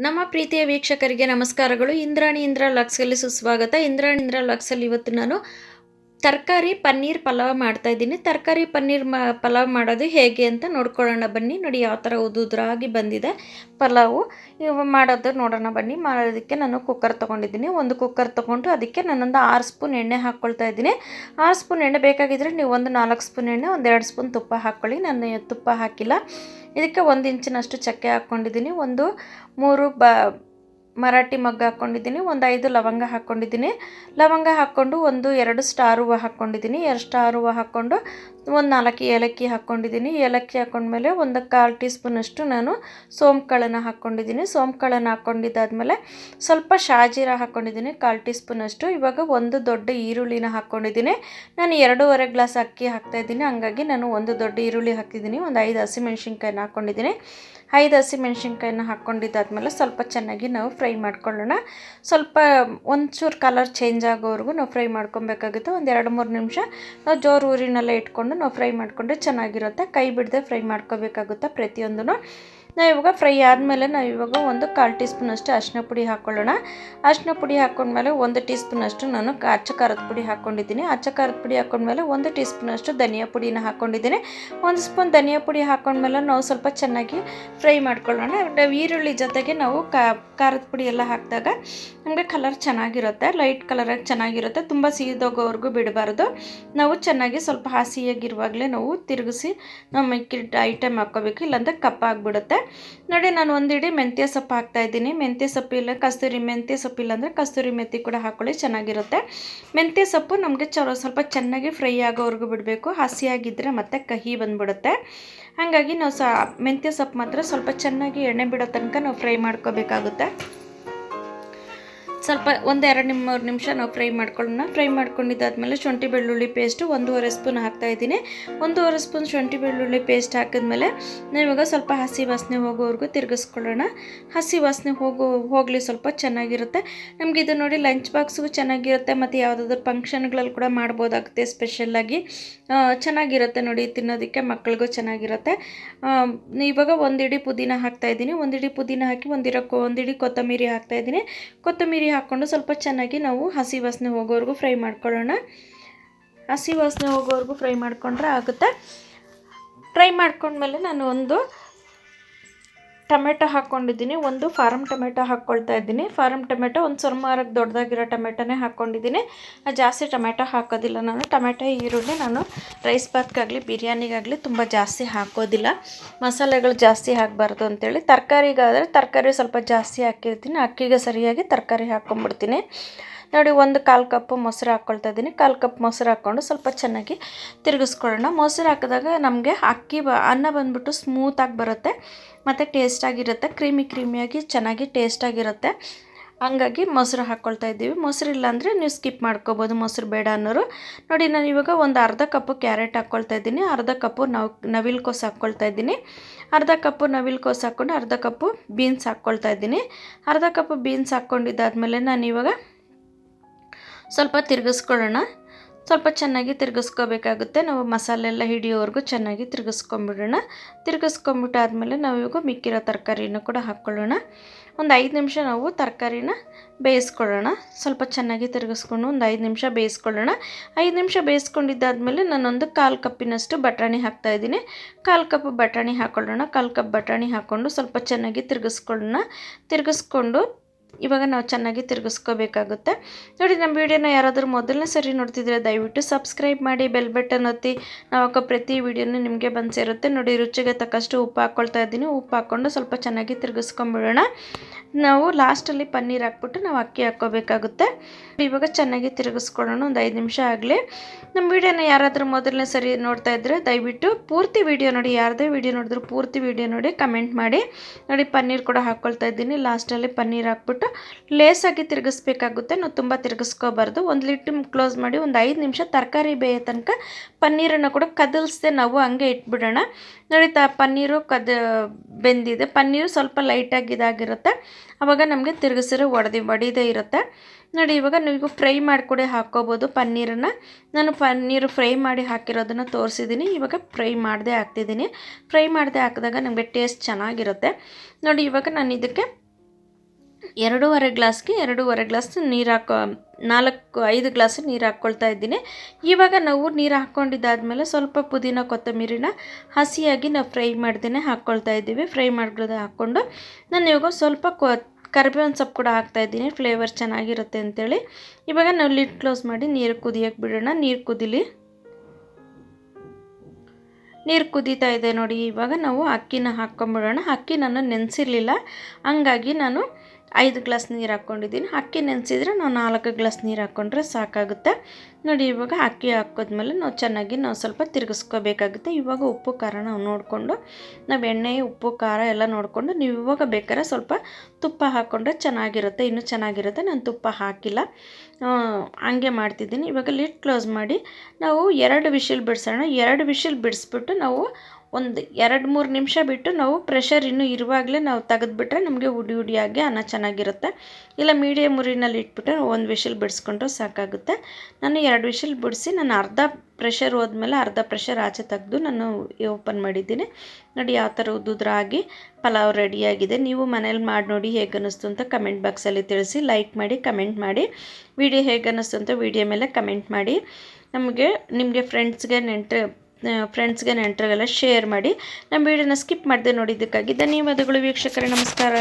ನಮ್ಮ ಪ್ರೀತಿಯ ವೀಕ್ಷಕರಿಗೆ ನಮಸ್ಕಾರಗಳು. ಇಂದ್ರಾಣಿ ಇಂದ್ರ ಲಕ್ಸಲ್ಲಿ ಸುಸ್ವಾಗತ ಇಂದ್ರಾಣಿ ಇಂದ್ರ ಲಕ್ಸಲ್ಲಿ ಇವತ್ತು ನಾನು ತರಕಾರಿ, ಪನ್ನೀರ್ ಪಲಾವ್ ಮಾಡ್ತಾ ಇದ್ದೀನಿ. ತರಕಾರಿ, ಪನ್ನೀರ್ ಮ, ಪಲಾವ್ ಮಾಡೋದು ಹೇಗೆ ಅಂತ ನೋಡ್ಕೊಳ್ಳೋಣ ಬನ್ನಿ. ನೋಡಿ, ಯಾವ ಥರ ಉದುದ್ರಾಗಿ ಬಂದಿದೆ ಪಲಾವು. ಇವು ಮಾಡೋದು ನೋಡೋಣ ಬನ್ನಿ. ಮಾಡೋದಕ್ಕೆ ನಾನು ಕುಕ್ಕರ್ ತೊಗೊಂಡಿದ್ದೀನಿ. ಒಂದು ಕುಕ್ಕರ್ ತೊಗೊಂಡು ಅದಕ್ಕೆ ನಾನೊಂದು ಆರು ಸ್ಪೂನ್ ಎಣ್ಣೆ ಹಾಕ್ಕೊಳ್ತಾ ಇದ್ದೀನಿ. ಆರು ಸ್ಪೂನ್ ಎಣ್ಣೆ ಬೇಕಾಗಿದ್ದರೆ ನೀವು ಒಂದು ನಾಲ್ಕು ಸ್ಪೂನ್ ಎಣ್ಣೆ, ಒಂದು ಎರಡು ಸ್ಪೂನ್ ತುಪ್ಪ ಹಾಕ್ಕೊಳ್ಳಿ. ನಾನು ತುಪ್ಪ ಹಾಕಿಲ್ಲ. ಇದಕ್ಕೆ ಒಂದು ಇಂಚಿನಷ್ಟು ಚಕ್ಕೆ ಹಾಕ್ಕೊಂಡಿದ್ದೀನಿ. ಒಂದು ಮೂರು ಬ ಮರಾಠಿ ಮಗ್ಗ ಹಾಕ್ಕೊಂಡಿದ್ದೀನಿ ಒಂದು ಐದು ಲವಂಗ ಹಾಕ್ಕೊಂಡಿದ್ದೀನಿ ಲವಂಗ ಹಾಕ್ಕೊಂಡು ಒಂದು ಎರಡು ಸ್ಟಾರ್ ಹೂವು ಹಾಕ್ಕೊಂಡಿದ್ದೀನಿ ಎರಡು ಸ್ಟಾರ್ ಹೂವು ಹಾಕ್ಕೊಂಡು ಒಂದು ನಾಲ್ಕು ಏಲಕ್ಕಿ ಹಾಕ್ಕೊಂಡಿದ್ದೀನಿ ಏಲಕ್ಕಿ ಹಾಕ್ಕೊಂಡ್ಮೇಲೆ ಒಂದು ಕಾಲು ಟೀ ಸ್ಪೂನಷ್ಟು ನಾನು ಸೋಂಪುಕಾಳನ್ನು ಹಾಕ್ಕೊಂಡಿದ್ದೀನಿ ಸೋಂಪುಕಾಳನ್ನು ಹಾಕ್ಕೊಂಡಿದ್ದಾದಮೇಲೆ ಸ್ವಲ್ಪ ಶಾಜೀರ ಹಾಕ್ಕೊಂಡಿದ್ದೀನಿ ಕಾಲು ಟೀ ಸ್ಪೂನಷ್ಟು ಇವಾಗ ಒಂದು ದೊಡ್ಡ ಈರುಳ್ಳಿನ ಹಾಕ್ಕೊಂಡಿದ್ದೀನಿ ನಾನು ಎರಡೂವರೆ ಗ್ಲಾಸ್ ಅಕ್ಕಿ ಹಾಕ್ತಾಯಿದ್ದೀನಿ ಹಂಗಾಗಿ ನಾನು ಒಂದು ದೊಡ್ಡ ಈರುಳ್ಳಿ ಹಾಕಿದ್ದೀನಿ. ಒಂದು ಐದು ಹಸಿಮೆಣ್ಸಿನ್ಕಾಯಿನ ಹಾಕ್ಕೊಂಡಿದ್ದೀನಿ ಐದು ಹಸಿಮೆಣ್ಸಿನ್ಕಾಯಿನ ಹಾಕ್ಕೊಂಡಿದ್ದಾದ್ಮೇಲೆ ಸ್ವಲ್ಪ ಚೆನ್ನಾಗಿ ನಾವು ಫ್ರೈ ಮಾಡ್ಕೊಳ್ಳೋಣ. ಸ್ವಲ್ಪ ಒಂಚೂರು ಕಲರ್ ಚೇಂಜ್ ಆಗೋವರೆಗೂ ನಾವು ಫ್ರೈ ಮಾಡ್ಕೊಬೇಕಾಗುತ್ತೆ. ಒಂದು ಎರಡು ಮೂರು ನಿಮಿಷ ನಾವು ಜೋರು ಊರಿನಲ್ಲೇ ಇಟ್ಕೊಂಡು ನಾವು ಫ್ರೈ ಮಾಡಿಕೊಂಡ್ರೆ ಚೆನ್ನಾಗಿರುತ್ತೆ. ಕೈ ಬಿಡದೆ ಫ್ರೈ ಮಾಡ್ಕೋಬೇಕಾಗುತ್ತೆ ಪ್ರತಿಯೊಂದೂ ನಾವು ಇವಾಗ ಫ್ರೈ ಆದಮೇಲೆ ನಾವು ಇವಾಗ ಒಂದು ಕಾಲು ಟೀ ಸ್ಪೂನಷ್ಟು ಅರಿಶಿನ ಪುಡಿ ಹಾಕ್ಕೊಳ್ಳೋಣ ಅರಿಶಿನ ಪುಡಿ ಹಾಕ್ಕೊಂಡ್ಮೇಲೆ ಒಂದು ಟೀ ಸ್ಪೂನಷ್ಟು ನಾನು ಅಚ್ಚ ಖಾರದ ಪುಡಿ ಹಾಕ್ಕೊಂಡಿದ್ದೀನಿ ಅಚ್ಚ ಖಾರದ ಪುಡಿ ಹಾಕ್ಕೊಂಡ್ಮೇಲೆ ಒಂದು ಟೀ ಸ್ಪೂನಷ್ಟು ಧನಿಯಾ ಪುಡಿನ ಹಾಕ್ಕೊಂಡಿದ್ದೀನಿ ಒಂದು ಸ್ಪೂನ್ ಧನಿಯಾ ಪುಡಿ ಹಾಕ್ಕೊಂಡ್ಮೇಲೆ ನಾವು ಸ್ವಲ್ಪ ಚೆನ್ನಾಗಿ ಫ್ರೈ ಮಾಡ್ಕೊಳ್ಳೋಣ. ಈರುಳ್ಳಿ ಜೊತೆಗೆ ನಾವು ಖಾರದ ಪುಡಿ ಎಲ್ಲ ಹಾಕಿದಾಗ ನಮಗೆ ಕಲರ್ ಚೆನ್ನಾಗಿರುತ್ತೆ. ಲೈಟ್ ಕಲರಾಗಿ ಚೆನ್ನಾಗಿರುತ್ತೆ. ತುಂಬ ಸೀದೋಗೋವರೆಗೂ ಬಿಡಬಾರ್ದು. ನಾವು ಚೆನ್ನಾಗಿ ಸ್ವಲ್ಪ ಹಸಿಯಾಗಿರುವಾಗಲೇ ನಾವು ತಿರುಗಿಸಿ ನಮ್ಮ ಮಿಕ್ಕಿದ ಐಟಮ್ ಹಾಕ್ಕೋಬೇಕು ಇಲ್ಲಾಂದರೆ ಕಪ್ಪಾಗಿಬಿಡುತ್ತೆ. ನೋಡಿ, ನಾನು ಒಂದಿಡಿ ಮೆಂತ್ಯ ಸೊಪ್ಪು ಹಾಕ್ತಾ ಇದ್ದೀನಿ. ಮೆಂತ್ಯ ಸೊಪ್ಪು ಇಲ್ಲ, ಕಸ್ತೂರಿ ಮೆಂತ್ಯ ಸೊಪ್ಪು ಇಲ್ಲಾಂದರೆ ಕಸ್ತೂರಿ ಮೆಂತಿ ಕೂಡ ಹಾಕ್ಕೊಳ್ಳಿ ಚೆನ್ನಾಗಿರುತ್ತೆ. ಮೆಂತ್ಯ ಸೊಪ್ಪು ನಮಗೆ ಚಲೋ, ಸ್ವಲ್ಪ ಚೆನ್ನಾಗಿ ಫ್ರೈ ಆಗೋವರೆಗೂ ಬಿಡಬೇಕು. ಹಸಿಯಾಗಿದ್ದರೆ ಮತ್ತೆ ಕಹಿ ಬಂದುಬಿಡುತ್ತೆ. ಹಾಗಾಗಿ ನಾವು ಸ, ಮೆಂತ್ಯ ಸೊಪ್ಪು ಮಾತ್ರ ಸ್ವಲ್ಪ ಚೆನ್ನಾಗಿ ಎಣ್ಣೆ ಬಿಡೋ ತನಕ ನಾವು ಫ್ರೈ ಮಾಡ್ಕೋಬೇಕಾಗುತ್ತೆ. ಸ್ವಲ್ಪ ಒಂದು ಎರಡು ನಿಮ್ಮ ಮೂರು ನಿಮಿಷ ನಾವು ಫ್ರೈ ಮಾಡ್ಕೊಳ್ಳೋಣ. ಫ್ರೈ ಮಾಡ್ಕೊಂಡಿದ್ದಾದ್ಮೇಲೆ ಶುಂಠಿ ಬೆಳ್ಳುಳ್ಳಿ ಪೇಸ್ಟು ಒಂದೂವರೆ ಸ್ಪೂನ್ ಹಾಕ್ತಾಯಿದ್ದೀನಿ ಒಂದೂವರೆ ಸ್ಪೂನ್ ಶುಂಠಿ ಬೆಳ್ಳುಳ್ಳಿ ಪೇಸ್ಟ್ ಹಾಕಿದ್ಮೇಲೆ ನಾವಿವಾಗ ಸ್ವಲ್ಪ ಹಸಿ ವಾಸನೆ ಹೋಗೋವರೆಗೂ ತಿರುಗಿಸ್ಕೊಳ್ಳೋಣ. ಹಸಿ ವಾಸನೆ ಹೋಗೋ, ಹೋಗಲಿ ಸ್ವಲ್ಪ ಚೆನ್ನಾಗಿರುತ್ತೆ. ನಮಗೆ ಇದು ನೋಡಿ ಲಂಚ್ ಬಾಕ್ಸ್ಗೂ ಚೆನ್ನಾಗಿರುತ್ತೆ, ಮತ್ತು ಯಾವುದಾದ್ರು ಫಂಕ್ಷನ್ಗಳಲ್ಲಿ ಕೂಡ ಮಾಡ್ಬೋದಾಗುತ್ತೆ ಸ್ಪೆಷಲ್ಲಾಗಿ ಚೆನ್ನಾಗಿರುತ್ತೆ ನೋಡಿ, ತಿನ್ನೋದಕ್ಕೆ ಮಕ್ಕಳಿಗೂ ಚೆನ್ನಾಗಿರುತ್ತೆ. ಇವಾಗ ಒಂದಿಡಿ ಪುದೀನ ಹಾಕ್ತಾಯಿದ್ದೀನಿ ಒಂದಿಡಿ ಪುದೀನ ಹಾಕಿ ಒಂದಿರೋ ಒಂದಿಡಿ ಕೊತ್ತಂಬರಿ ಹಾಕ್ತಾಯಿದ್ದೀನಿ ಕೊತ್ತಂಬರಿ ಹಾಕ್ಕೊಂಡು ಸ್ವಲ್ಪ ಚೆನ್ನಾಗಿ ನಾವು ಹಸಿ ವಾಸನೆ ಹೋಗೋವರೆಗೂ ಫ್ರೈ ಮಾಡ್ಕೊಳ್ಳೋಣ. ಹಸಿ ವಾಸನೆ ಹೋಗೋವರೆಗೂ ಫ್ರೈ ಮಾಡ್ಕೊಂಡ್ರೆ ಆಗುತ್ತೆ. ಫ್ರೈ ಮಾಡ್ಕೊಂಡ್ಮೇಲೆ ನಾನು ಒಂದು ಟೊಮೆಟೊ ಹಾಕ್ಕೊಂಡಿದ್ದೀನಿ ಒಂದು ಫಾರಮ್ ಟೊಮೆಟೊ ಹಾಕ್ಕೊಳ್ತಾ ಇದ್ದೀನಿ. ಫಾರಮ್ ಟೊಮೆಟೊ ಒಂದು ಸುಮಾರಾಗಿ ದೊಡ್ಡದಾಗಿರೋ ಟೊಮೆಟೊನೇ ಹಾಕ್ಕೊಂಡಿದ್ದೀನಿ ಜಾಸ್ತಿ ಟೊಮೆಟೊ ಹಾಕೋದಿಲ್ಲ ನಾನು. ಟೊಮೆಟೊ, ಈರುಳ್ಳಿ ನಾನು ರೈಸ್ ಬಾತ್ಗಾಗಲಿ ಬಿರಿಯಾನಿಗಾಗಲಿ ತುಂಬ ಜಾಸ್ತಿ ಹಾಕೋದಿಲ್ಲ. ಮಸಾಲೆಗಳು ಜಾಸ್ತಿ ಹಾಕಬಾರ್ದು ಅಂತೇಳಿ. ತರಕಾರಿಗಾದರೆ ತರಕಾರಿ ಸ್ವಲ್ಪ ಜಾಸ್ತಿ ಹಾಕಿರ್ತೀನಿ. ಅಕ್ಕಿಗೆ ಸರಿಯಾಗಿ ತರಕಾರಿ ಹಾಕ್ಕೊಂಬಿಡ್ತೀನಿ ನೋಡಿ, ಒಂದು ಕಾಲು ಕಪ್ಪು ಮೊಸರು ಹಾಕ್ಕೊಳ್ತಾ ಇದ್ದೀನಿ ಕಾಲು ಕಪ್ ಮೊಸರು ಹಾಕ್ಕೊಂಡು ಸ್ವಲ್ಪ ಚೆನ್ನಾಗಿ ತಿರುಗಿಸ್ಕೊಳ್ಳೋಣ. ಮೊಸರು ಹಾಕಿದಾಗ ನಮಗೆ ಅಕ್ಕಿ ಬ, ಅನ್ನ ಬಂದ್ಬಿಟ್ಟು ಸ್ಮೂತಾಗಿ ಬರುತ್ತೆ. ಮತ್ತು ಟೇಸ್ಟಾಗಿರುತ್ತೆ ಕ್ರೀಮಿ ಕ್ರೀಮಿಯಾಗಿ ಚೆನ್ನಾಗಿ ಟೇಸ್ಟಾಗಿರುತ್ತೆ ಹಂಗಾಗಿ ಮೊಸರು ಹಾಕ್ಕೊಳ್ತಾ ಇದ್ದೀವಿ ಮೊಸರು ಇಲ್ಲಾಂದರೆ ನೀವು ಸ್ಕಿಪ್ ಮಾಡ್ಕೋಬೋದು. ಮೊಸರು ಬೇಡ ಅನ್ನೋರು. ನೋಡಿ, ನಾನು ಇವಾಗ ಒಂದು ಅರ್ಧ ಕಪ್ಪು ಕ್ಯಾರೆಟ್ ಹಾಕ್ಕೊಳ್ತಾ ಇದ್ದೀನಿ ಅರ್ಧ ಕಪ್ಪು ನವ್, ನವಿಲು ಕೋಸು ಹಾಕ್ಕೊಳ್ತಾ ಇದ್ದೀನಿ ಅರ್ಧ ಕಪ್ಪು ನವಿಲು ಕೋಸು ಹಾಕ್ಕೊಂಡು ಅರ್ಧ ಕಪ್ಪು ಬೀನ್ಸ್ ಹಾಕ್ಕೊಳ್ತಾ ಇದ್ದೀನಿ ಅರ್ಧ ಕಪ್ಪು ಬೀನ್ಸ್ ಹಾಕ್ಕೊಂಡಿದ್ದಾದಮೇಲೆ ನಾನು ಇವಾಗ ಸ್ವಲ್ಪ ತಿರುಗಿಸ್ಕೊಳ್ಳೋಣ. ಸ್ವಲ್ಪ ಚೆನ್ನಾಗಿ ತಿರುಗಿಸ್ಕೋಬೇಕಾಗುತ್ತೆ. ನಾವು ಮಸಾಲೆ ಎಲ್ಲ ಹಿಡಿಯೋವರೆಗೂ ಚೆನ್ನಾಗಿ ತಿರುಗಿಸ್ಕೊಂಬಿಡೋಣ. ತಿರುಗಿಸ್ಕೊಂಬಿಟ್ಟಾದ್ಮೇಲೆ ನಾವು ಇವಾಗ ಮಿಕ್ಕಿರೋ ತರಕಾರಿನ ಕೂಡ ಹಾಕ್ಕೊಳ್ಳೋಣ. ಒಂದು ಐದು ನಿಮಿಷ ನಾವು ತರಕಾರಿನ ಬೇಯಿಸ್ಕೊಳ್ಳೋಣ. ಸ್ವಲ್ಪ ಚೆನ್ನಾಗಿ ತಿರುಗಿಸ್ಕೊಂಡು ಒಂದು ಐದು ನಿಮಿಷ ಬೇಯಿಸ್ಕೊಳ್ಳೋಣ. ಐದು ನಿಮಿಷ ಬೇಯಿಸ್ಕೊಂಡಿದ್ದಾದಮೇಲೆ ನಾನೊಂದು ಕಾಲು ಕಪ್ಪಿನಷ್ಟು ಬಟಾಣಿ ಹಾಕ್ತಾಯಿದ್ದೀನಿ ಕಾಲು ಕಪ್ ಬಟಾಣಿ ಹಾಕ್ಕೊಳ್ಳೋಣ. ಕಾಲು ಕಪ್ ಬಟಾಣಿ ಹಾಕ್ಕೊಂಡು ಸ್ವಲ್ಪ ಚೆನ್ನಾಗಿ ತಿರುಗಿಸ್ಕೊಳ್ಳೋಣ. ತಿರುಗಿಸ್ಕೊಂಡು ಇವಾಗ ನಾವು ಚೆನ್ನಾಗಿ ತಿರುಗಿಸ್ಕೋಬೇಕಾಗುತ್ತೆ. ನೋಡಿ, ನಮ್ಮ ವೀಡಿಯೋನ ಯಾರಾದರೂ ಮೊದಲನೇ ಸರಿ ನೋಡ್ತಿದ್ರೆ ದಯವಿಟ್ಟು ಸಬ್ಸ್ಕ್ರೈಬ್ ಮಾಡಿ, ಬೆಲ್ ಬಟನ್ ಒತ್ತಿ. ನಾವು ಹಾಕೋ ಪ್ರತಿ ವೀಡಿಯೋನು ನಿಮಗೆ ಬಂದು ಸೇರುತ್ತೆ ನೋಡಿ, ರುಚಿಗೆ ತಕ್ಕಷ್ಟು ಉಪ್ಪು ಹಾಕ್ಕೊಳ್ತಾ ಇದ್ದೀನಿ. ಉಪ್ಪು ಹಾಕ್ಕೊಂಡು ಸ್ವಲ್ಪ ಚೆನ್ನಾಗಿ ತಿರುಗಿಸ್ಕೊಂಬಿಡೋಣ. ನಾವು ಲಾಸ್ಟಲ್ಲಿ ಪನ್ನೀರ್ ಹಾಕ್ಬಿಟ್ಟು ನಾವು ಅಕ್ಕಿ ಹಾಕ್ಕೋಬೇಕಾಗುತ್ತೆ. ಇವಾಗ ಚೆನ್ನಾಗಿ ತಿರುಗಿಸ್ಕೊಳ್ಳೋಣ. ಒಂದು ಐದು ನಿಮಿಷ ಆಗಲಿ. ನಮ್ಮ ವೀಡಿಯೋನ ಯಾರಾದರೂ ಮೊದಲನೇ ಸರಿ ನೋಡ್ತಾ ಇದ್ದರೆ ದಯವಿಟ್ಟು ಪೂರ್ತಿ ವೀಡಿಯೋ ನೋಡಿ. ಯಾರದೇ ವೀಡಿಯೋ ನೋಡಿದ್ರು ಪೂರ್ತಿ ವೀಡಿಯೋ ನೋಡಿ, ಕಮೆಂಟ್ ಮಾಡಿ. ನೋಡಿ, ಪನ್ನೀರ್ ಕೂಡ ಹಾಕ್ಕೊಳ್ತಾ ಇದ್ದೀನಿ. ಲಾಸ್ಟಲ್ಲಿ ಪನ್ನೀರ್ ಹಾಕ್ಬಿಟ್ಟು ಲೇಸಾಗಿ ತಿರುಗಿಸ್ಬೇಕಾಗುತ್ತೆ. ನಾವು ತುಂಬ ತಿರುಗಿಸ್ಕೋಬಾರ್ದು. ಒಂದು ಲಿಟ್ರ್ ಕ್ಲೋಸ್ ಮಾಡಿ ಒಂದು ಐದು ನಿಮಿಷ ತರಕಾರಿ ಬೇಯೋ ತನಕ ಪನ್ನೀರನ್ನು ಕೂಡ ಕದಲ್ಸ್ದೆ ನಾವು ಹಂಗೆ ಇಟ್ಬಿಡೋಣ. ನೋಡಿ ತ, ಪನ್ನೀರು ಕದ, ಬೆಂದಿದೆ. ಪನ್ನೀರು ಸ್ವಲ್ಪ ಲೈಟಾಗಿ ಇದಾಗಿರುತ್ತೆ. ಆವಾಗ ನಮಗೆ ತಿರುಗಿಸಿರೋ ಒಡೆದು, ಒಡಿದೇ ಇರುತ್ತೆ. ನೋಡಿ, ಇವಾಗ ನೀವು ಫ್ರೈ ಮಾಡಿಕೊಡೆ ಹಾಕ್ಕೋಬೋದು ಪನ್ನೀರನ್ನು. ನಾನು ಪನ್ನೀರು ಫ್ರೈ ಮಾಡಿ ಹಾಕಿರೋದನ್ನು ತೋರಿಸಿದ್ದೀನಿ ಇವಾಗ ಫ್ರೈ ಮಾಡದೆ ಹಾಕ್ತಿದ್ದೀನಿ ಫ್ರೈ ಮಾಡದೆ ಹಾಕಿದಾಗ ನಮಗೆ ಟೇಸ್ಟ್ ಚೆನ್ನಾಗಿರುತ್ತೆ. ನೋಡಿ, ಇವಾಗ ನಾನು ಇದಕ್ಕೆ ಎರಡೂವರೆ ಗ್ಲಾಸ್ಗೆ ಎರಡೂವರೆ ಗ್ಲಾಸ್ ನೀರು ಹಾಕೋ, ನಾಲ್ಕು, ಐದು ಗ್ಲಾಸ್ ನೀರು ಹಾಕ್ಕೊಳ್ತಾ ಇದ್ದೀನಿ. ಇವಾಗ ನಾವು ನೀರು ಹಾಕ್ಕೊಂಡಿದ್ದಾದಮೇಲೆ ಸ್ವಲ್ಪ ಪುದೀನ ಕೊತ್ತಂಬರಿನ ಹಸಿಯಾಗಿ ನಾವು ಫ್ರೈ ಮಾಡ್ದೇ ಹಾಕ್ಕೊಳ್ತಾ ಇದ್ದೀವಿ. ಫ್ರೈ ಮಾಡ್ಕೊಳ್ಳೋದು ಹಾಕ್ಕೊಂಡು ನಾನು ಇವಾಗ ಸ್ವಲ್ಪ ಕೊ ಕರಿಬೇವಿನ ಸೊಪ್ಪು ಕೂಡ ಹಾಕ್ತಾಯಿದ್ದೀನಿ ಫ್ಲೇವರ್ ಚೆನ್ನಾಗಿರುತ್ತೆ ಅಂತೇಳಿ. ಇವಾಗ ನಾವು ಲಿಡ್ ಕ್ಲೋಸ್ ಮಾಡಿ ನೀರು ಕುದಿಯೋಕೆ ಬಿಡೋಣ. ನೀರು ಕುದಿಲಿ. ನೀರು ಕುದೀತಾ ಇದೆ ನೋಡಿ. ಇವಾಗ ನಾವು ಅಕ್ಕಿನ ಹಾಕ್ಕೊಂಬಿಡೋಣ ಅಕ್ಕಿ ನಾನು ನೆನೆಸಿರ್ಲಿಲ್ಲ. ಹಂಗಾಗಿ ನಾನು ಐದು ಗ್ಲಾಸ್ ನೀರು ಹಾಕ್ಕೊಂಡಿದ್ದೀನಿ ಅಕ್ಕಿ ನೆನೆಸಿದ್ರೆ ನಾವು ನಾಲ್ಕು ಗ್ಲಾಸ್ ನೀರು ಹಾಕ್ಕೊಂಡ್ರೆ ಸಾಕಾಗುತ್ತೆ. ನೋಡಿ, ಇವಾಗ ಅಕ್ಕಿ ಹಾಕೋದ್ಮೇಲೆ ನಾವು ಚೆನ್ನಾಗಿ ನಾವು ಸ್ವಲ್ಪ ತಿರುಗಿಸ್ಕೋಬೇಕಾಗುತ್ತೆ. ಇವಾಗ ಉಪ್ಪು, ಖಾರ ನಾವು ನೋಡಿಕೊಂಡು, ನಾವು ಎಣ್ಣೆ, ಉಪ್ಪು, ಖಾರ ಎಲ್ಲ ನೋಡಿಕೊಂಡು, ನೀವು ಇವಾಗ ಬೇಕಾದ್ರೆ ಸ್ವಲ್ಪ ತುಪ್ಪ ಹಾಕ್ಕೊಂಡ್ರೆ ಚೆನ್ನಾಗಿರುತ್ತೆ. ಇನ್ನೂ ಚೆನ್ನಾಗಿರುತ್ತೆ. ನಾನು ತುಪ್ಪ ಹಾಕಿಲ್ಲ. ಹಂಗೆ ಮಾಡ್ತಿದ್ದೀನಿ. ಇವಾಗ ಲಿಡ್ ಕ್ಲೋಸ್ ಮಾಡಿ ನಾವು ಎರಡು ವಿಷಿಲ್ ಬಿಡಿಸೋಣ. ಎರಡು ವಿಷಿಲ್ ಬಿಡಿಸ್ಬಿಟ್ಟು ನಾವು ಒಂದು ಎರಡು ಮೂರು ನಿಮಿಷ ಬಿಟ್ಟು ನಾವು ಪ್ರೆಷರ್ ಇನ್ನೂ ಇರುವಾಗಲೇ ನಾವು ತೆಗೆದ್ಬಿಟ್ರೆ ನಮಗೆ ಉಡಿ ಉಡಿಯಾಗಿ ಅನ್ನ ಚೆನ್ನಾಗಿರುತ್ತೆ. ಇಲ್ಲ ಮೀಡಿಯಮ್ ಉರಿನಲ್ಲಿ ಇಟ್ಬಿಟ್ಟು ಒಂದು ವಿಷಲ್ ಬಿಡಿಸ್ಕೊಂಡ್ರೆ ಸಾಕಾಗುತ್ತೆ. ನಾನು ಎರಡು ವಿಷಲ್ ಬಿಡಿಸಿ ನಾನು ಅರ್ಧ ಪ್ರೆಷರ್ ಹೋದ್ಮೇಲೆ ಅರ್ಧ ಪ್ರೆಷರ್ ಆಚೆ ತೆಗೆದು ನಾನು ಓಪನ್ ಮಾಡಿದ್ದೀನಿ. ನೋಡಿ ಯಾವ ಥರ ಉದ್ದುದ್ರಾಗಿ ಪಲಾವ್ ರೆಡಿಯಾಗಿದೆ. ನೀವು ಮನೇಲಿ ಮಾಡಿ ನೋಡಿ ಹೇಗೆ ಅನ್ನಿಸ್ತು ಅಂತ ಕಮೆಂಟ್ ಬಾಕ್ಸಲ್ಲಿ ತಿಳಿಸಿ ಲೈಕ್ ಮಾಡಿ ಕಮೆಂಟ್ ಮಾಡಿ. ವಿಡಿಯೋ ಹೇಗೆ ಅನ್ನಿಸ್ತು ಅಂತ ವಿಡಿಯೋ ಮೇಲೆ ಕಮೆಂಟ್ ಮಾಡಿ. ನಮಗೆ, ನಿಮಗೆ ಫ್ರೆಂಡ್ಸ್ಗೆ ನೆಂಟ್ರೆ ಫ್ರೆಂಡ್ಸ್ಗೆ ನೆಂಟರಿಗೆಲ್ಲ ಶೇರ್ ಮಾಡಿ. ನಮ್ಮ ವೀಡಿಯೋನ ಸ್ಕಿಪ್ ಮಾಡದೆ ನೋಡಿದ್ದಕ್ಕಾಗಿ ಧನ್ಯವಾದಗಳು ವೀಕ್ಷಕರೇ. ನಮಸ್ಕಾರ.